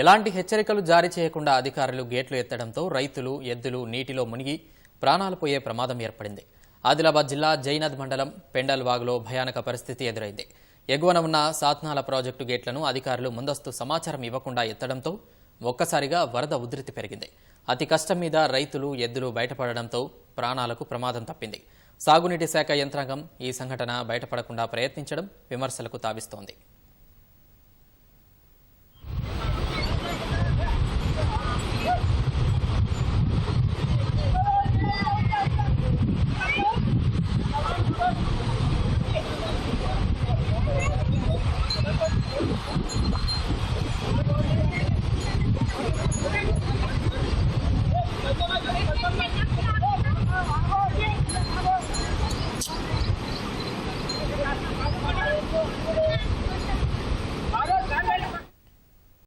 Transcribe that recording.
ఎలాంటి హెచ్చరికలు జారీ చేయకుండా అధికారులు గేట్లు ఎత్తడంతో రైతులు ఎద్దులు నీటిలో మునిగి ప్రాణాలు పోయే ప్రమాదం ఏర్పడింది. ఆదిలాబాద్ జిల్లా జైనద్ మండలం పెండల్వాగ్లో భయానక పరిస్థితి ఎదురైంది. ఎగువన ఉన్న సాత్నాల ప్రాజెక్టు గేట్లను అధికారులు ముందస్తు సమాచారం ఇవ్వకుండా ఎత్తడంతో ఒక్కసారిగా వరద ఉధృతి పెరిగింది. అతి కష్టం మీద రైతులు ఎద్దులు బయటపడడంతో ప్రాణాలకు ప్రమాదం తప్పింది. సాగునీటి శాఖ యంత్రాంగం ఈ సంఘటన బయటపడకుండా ప్రయత్నించడం విమర్శలకు తావిస్తోంది.